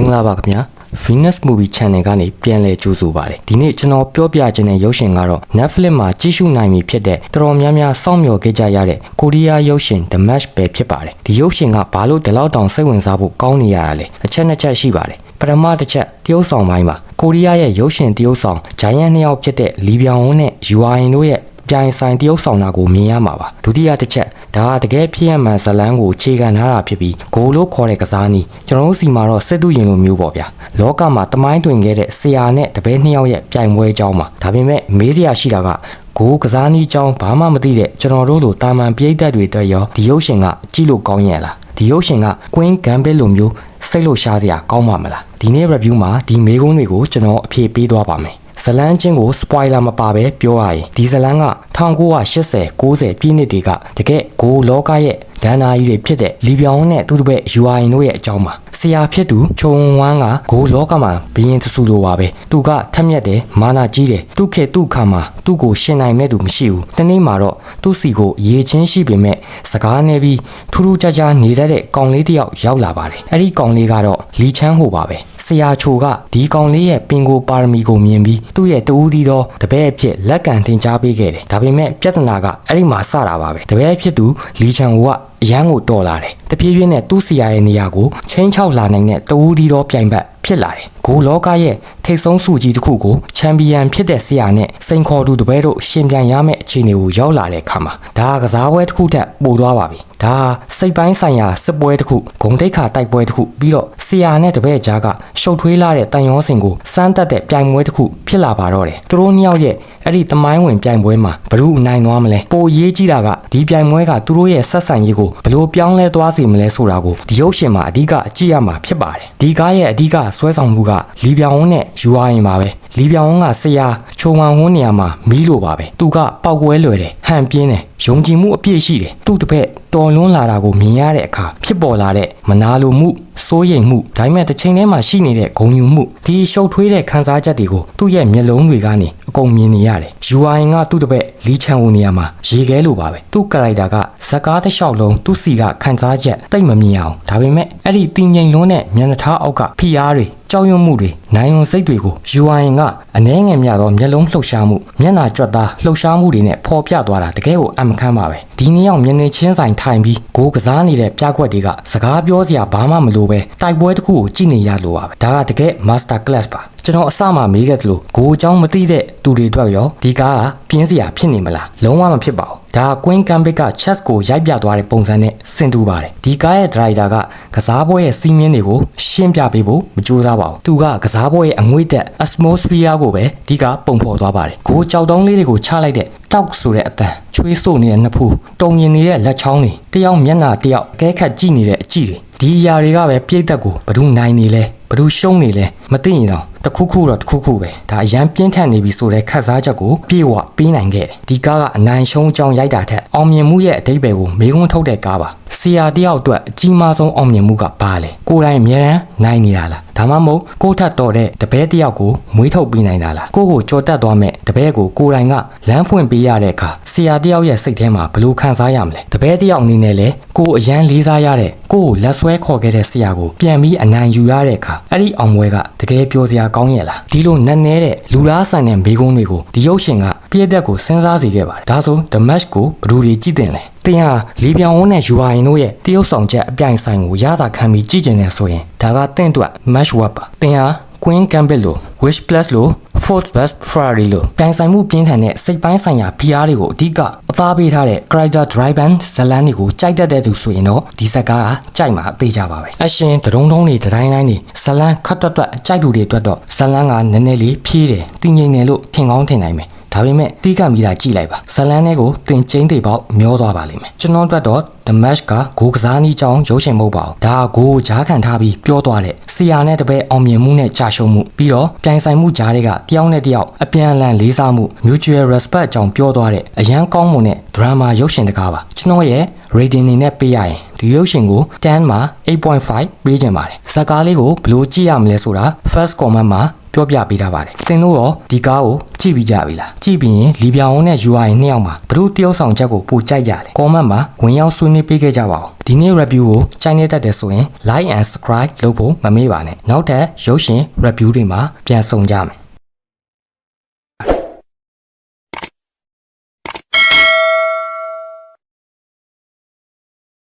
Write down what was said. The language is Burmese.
င်္ဂလာပါခင်ဗျာ Venus Movie Channel ကနေပြန်လည်ကြိုဆိုပါရစေဒီနေ့ကျွန်တော်ပြောပြခြင်းတဲ့ရုပ်ရှင်ကတော့ Netflix မှာကြည့်ရှုနိုင်ပြီဖြစ်တဲ့တော်တော်များများစောင့်မျှော်ခဲ့ကြရတဲ့ကိုရီးယားရုပ်ရှင် The Match ပဲဖြစ်ပါတယ်ဒီရုပ်ရှင်ကဘာလို့ဒီလောက်တောင်စိတ်ဝင်စားဖို့ကောင်းနေရတာလဲအချက်နှစ်ချက်ရှိပါတယ်ပထမတစ်ချက်တရုတ်ဆောင်ပိုင်းမှာကိုရီးယားရဲ့ရုပ်ရှင်တရုတ်ဆောင်ဂျိုင်းယန်နှစ်ယောက်ဖြစ်တဲ့လီဗျောင်ဝန်းနဲ့ယူအာရင်တို့ရဲ့ ပြိုင်ဆိုင်တရုတ်ဆောင်တာကိုမြင်ရမှာပါဒုတိယတစ်ချက်ဒါကတကယ်ဖြစ်ရမှန်ဇလန်းကိုခြေခံထားတာဖြစ်ပြီးဂိုလို့ခေါ်တဲ့ကစားနည်းကျွန်တော်တို့စီမှာတော့စစ်သူရင်လိုမျိုးပေါ့ဗျာလောကမှာတမိုင်းတွင်ခဲ့တဲ့ဆရာနဲ့တပည့်နှစ်ယောက်ရဲ့ပြိုင်ပွဲအကြောင်းမှာဒါပေမဲ့မေးစရာရှိတာကဂိုးကစားနည်းအကြောင်းဘာမှမသိတဲ့ကျွန်တော်တို့လိုတာမန်ပြိသက်တွေအတွက်ရောဒီရုပ်ရှင်ကကြည့်လို့ကောင်းရဲ့လားဒီရုပ်ရှင်က Queen Gambit လိုမျိုးစိတ်လို့ရှားစရာကောင်းပါမလားဒီနေ့ review မှာဒီမေးခွန်းတွေကိုကျွန်တော်အဖြေပေးသွားပါမယ် ဇလန်းချင်းကို spoiler မပါဘဲပြောရရင်ဒီဇလန်းက1980 90ပြည့်နှစ်တွေကတကယ်ဂိုလောကရဲ့ဒန်နာကြီးတွေဖြစ်တဲ့လီပြောင်းနဲ့သူ့တပည့် UIN တို့ရဲ့အကြောင်းပါ ဆရာဖြစ်သူခြုံဝမ်းကဂိုလောကမှာဘီရင်တဆူလိုပါပဲသူကထက်မြက်တယ်မာနာကြီးတယ်သူ့ခေသူ့ခါမှာသူ့ကိုရှင်နိုင်မဲ့သူမရှိဘူးတနေ့မှာတော့သူ့စီကိုရေချင်းရှိပေမဲ့စကားနေပြီးထူးထူးခြားခြားနေတတ်တဲ့ကောင်လေးတစ်ယောက်ရောက်လာပါတယ်အဲ့ဒီကောင်လေးကတော့လီချမ်းဟိုပါပဲဆရာချိုကဒီကောင်လေးရဲ့ပင်ကိုပါရမီကိုမြင်ပြီးသူ့ရဲ့တူဦးဒီတော့တပည့်အဖြစ်လက်ကန်တင် जा ပေးခဲ့တယ်ဒါပေမဲ့ပြဿနာကအဲ့ဒီမှာစတာပါပဲတပည့်ဖြစ်သူလီချန်ဟိုက အရန်ကိုတော်လာတယ်တပြေးပြေးနဲ့သူ့စီယာရဲ့နေရာကိုချင်းချောက်လာနိုင်တဲ့တူဦးဒီတော့ပြိုင်ဘက်ဖြစ်လာတယ်ဂိုလောကရဲ့ထိတ်ဆုံးစုကြီးတစ်ခုကိုချန်ပီယံဖြစ်တဲ့ဆရာနဲ့စိန်ခေါ်သူတပည့်တို့ရှင်ပြန်ရမယ့်အခြေအနေကိုရောက်လာတဲ့အခါမှာဒါကကစားပွဲတစ်ခုတက်ပို့သွားပါပြီ ဒါစိတ်ပိုင်းဆိုင်ရာစစ်ပွဲတစ်ခုဂုံတိတ်ခါတိုက်ပွဲတစ်ခုပြီးတော့ဆရာနဲ့တပည့်ကြားကရှုပ်ထွေးလာတဲ့တန်ရောစင်ကိုစမ်းတက်တဲ့ပြိုင်ပွဲတစ်ခုဖြစ်လာပါတော့တယ်သူတို့နှစ်ယောက်ရဲ့အဲ့ဒီတမိုင်းဝင်ပြိုင်ပွဲမှာဘ누구နိုင်သွားမလဲပိုရေးကြီးတာကဒီပြိုင်ပွဲကသူတို့ရဲ့ဆက်ဆံရေးကိုဘယ်လိုပြောင်းလဲသွားစေမလဲဆိုတာကိုဒီရုပ်ရှင်မှာအဓိကအကြည့်ရမှာဖြစ်ပါတယ်ဒီကားရဲ့အဓိကဆွဲဆောင်မှုကလီပြောင်ဝန်းနဲ့ယူဝါရင်ပါပဲလီပြောင်ဝန်းကဆရာချုံဝမ်ဝန်းနေရာမှာမီးလိုပါပဲသူကပောက်ကွဲလွယ်တယ်ဟန်ပြင်းတယ်ယုံကြည်မှုအပြည့်ရှိတယ်သူ့တစ်ဖက်တော်လွန်းလာတာကိုမြင်ရတဲ့အခါဖြစ်ပေါ်လာတဲ့မနာလိုမှုစိုးရိမ်မှုဒါပေမဲ့တစ်ချိန်တည်းမှာရှိနေတဲ့ဂုဏ်ယူမှုဒီရှုပ်ထွေးတဲ့ခံစားချက်တွေကိုသူ့ရဲ့မျက်လုံးတွေကနေအကုန်မြင်နေရတယ်။ UI ကသူ့တစ်ပက်လီချန်ဝနေရာမှာရေခဲလိုပါပဲ။သူ့ကာရိုက်တာကဇကားတစ်လျှောက်လုံးသူ့စီကခံစားချက်တိတ်မမြင်အောင်ဒါပေမဲ့အဲ့ဒီတင်ငိမ်လွန်းတဲ့မျက်နှာထားအောက်ကဖိအားတွေကြောက်ရွံ့မှုတွေနိုင်ုံစိတ်တွေကို UI ကအနှဲငယ်မြသောမျက်လုံးလှုပ်ရှားမှုမျက်နှာကြွက်သားလှုပ်ရှားမှုတွေနဲ့ ပေါ်ပြသွားတာတကယ်ကိုအမခမ်းပါပဲဒီနေ့ရောက်မျက်နှာချင်းဆိုင်ထိုင်ပြီးဂိုးကစားနေတဲ့ပြကွက်တွေကစကားပြောစရာဘာမှမလိုပဲတိုက်ပွဲတစ်ခုကိုကြည့်နေရလို့ပါပဲဒါကတကယ် master class ပါကျွန်တော်အစမှမေးခဲ့သလိုဂိုးအကြောင်းမသိတဲ့သူတွေအတွက်ရောဒီကားကပြင်းစရာဖြစ်နေမလားလုံးဝမဖြစ်ပါဘူးဒါက Queen Gambit က chess ကိုရိုက်ပြသွားတဲ့ပုံစံနဲ့ဆင်တူပါတယ်ဒီကားရဲ့ driver ကကစားပွဲရဲ့စီးမင်းတွေကိုရှင်းပြပေးဖို့မကြိုးစားပါဘူးသူကကစားပွဲရဲ့အငွေ့တက် atmosphere ကိုပဲဒီကပုံဖော်သွားပါတယ်ဂိုးကြောက်တုံးလေးတွေကိုချလိုက်တဲ့ တောက်ဆိုတဲ့အတန်ချွေးဆို့နေတဲ့နှစ်ဖူးတုံရင်နေတဲ့လက်ချောင်းတွေတယောက်မျက်နှာတယောက်ကဲခတ်ကြည့်နေတဲ့အကြည့်တွေဒီအရာတွေကပဲပြိတ်သက်ကိုဘ ᱹ နိုင်နေလဲဘ ᱹ ရှုံးနေလဲမသိရင်တော့တခုခုတော့တခုခုပဲဒါအရန်ပြင်းထန်နေပြီဆိုတဲ့ခက်စားချက်ကိုပြေဝပေးနိုင်ခဲ့တယ်ဒီကားကအနိုင်ရှုံးကြောင်းရိုက်တာထက်အောင်မြင်မှုရဲ့အတိတ်ပဲကိုမေးခွန်းထုတ်တဲ့ကားပါဆ ရာတယောက်အတွက်အကြီးမားဆုံးအောင်မြင်မှုကဘာလဲကိုယ်တိုင်အများရန်နိုင်နေတာလားဒါမှမဟုတ်ကိုထက်တော်တဲ့တပည့်တယောက်ကိုမွေးထုတ်ပေးနိုင်တာလားကိုကိုကြော်တက်သွားမဲ့တပည့်ကိုကိုယ်တိုင်ကလမ်းဖွင့်ပေးရတဲ့အခါဆရာတယောက်ရဲ့စိတ်ထဲမှာဘယ်လိုခံစားရမလဲတပည့်တယောက်အနေနဲ့လဲကိုအရန်လေးစားရတဲ့ကိုကိုလက်ဆွဲခေါ်ခဲ့တဲ့ဆရာကိုပြန်ပြီးအနိုင်ယူရတဲ့အခါအဲ့ဒီအောင်ပွဲကတကယ်ပြောစရာကောင်းရဲ့လားဒီလိုနက်နဲတဲ့လူလားဆန်တဲ့မိကုန်းတွေကိုဒီရုပ်ရှင်က ပြည့်သက်ကိုစဉ်းစားစေခဲ့ပါတယ်ဒါဆို The Match ကိုဘယ်သူတွေကြည့်တင်လဲတင်ဟာလီပြောင်ဝန်းနဲ့ယူဟာရင်တို့ရဲ့တရုတ်ဆောင်ချက်အပြိုင်ဆိုင်ကိုရတာခံပြီးကြည့်ကျင်နေဆိုရင်ဒါကတင့်အတွက် match up ပါတင်ဟာ Queen Gambit လို့ Wish Plus လို့ Ford Best Ferrari လို့ပြိုင်ဆိုင်မှုပြင်းထန်တဲ့စိတ်ပိုင်းဆိုင်ရာ PR တွေကိုအဓိကအသားပေးထားတဲ့ Character Driven ဇလန်းတွေကိုကြိုက်တတ်တဲ့သူဆိုရင်တော့ဒီဇက်ကားကကြိုက်မှာအသေးကြပါပဲအရှင်ဒရုံထုံးတွေတိုင်းတိုင်းတွေဇလန်းခတ်တွတ်တွတ်ကြိုက်သူတွေအတွက်တော့ဇလန်းကနည်းနည်းလေးဖြေးတယ်တင်းငိမ့်တယ်လို့ထင်ကောင်းထင်နိုင်မယ် ဒါပေမဲ့တီးကမိတာကြည့်လိုက်ပါဇလန်းလေးကိုတင်ကျင်းတွေပေါက်မျောသွားပါလိမ့်မယ်ကျွန်တော်တို့တော့ The Match ကဂိုးကစားနည်းကြောင်းရုပ်ရှင်မဟုတ်ပါဘူးဒါကဂိုးကြားခံထားပြီးပြောသွားတဲ့ဆီယာနဲ့တပည့်အောင်မြင်မှုနဲ့ကြာရှုံးမှုပြီးတော့ပြိုင်ဆိုင်မှုကြားတွေကတယောက်နဲ့တယောက်အပြန်အလှန်လေးစားမှု mutual respect အကြောင်းပြောသွားတဲ့အရန်ကောင်းမွန်တဲ့ drama ရုပ်ရှင်တကားပါကျွန်တော်ရဲ့ rating နေနဲ့ပေးရရင် ဒီရုပ်ရှင်ကို10မှာ8.5ပေးခြင်းပါတယ်ဇာတ်ကားလေးကိုဘယ်လိုကြည့်ရမလဲဆိုတာ first comment မှာပြောပြပေးထားပါတယ်သင်တို့ရောဒီကားကိုကြည့်ပြီးကြပြီလားကြည့်ပြီးရင်လီပြောင်အောင်နဲ့ UI နှစ်ယောက်မှာဘလို့တယောက်ဆောင်ချက်ကိုပိုကြိုက်ကြလဲ comment မှာဝင်ရောက်ဆွေးနွေးပေးခဲ့ကြပါဦးဒီနေ့ review ကိုကြိုက်နေတတ်တယ်ဆိုရင် like and subscribe လုပ်ဖို့မမေ့ပါနဲ့နောက်ထပ်ရုပ်ရှင် review တွေမှာပြန်ဆုံကြမယ်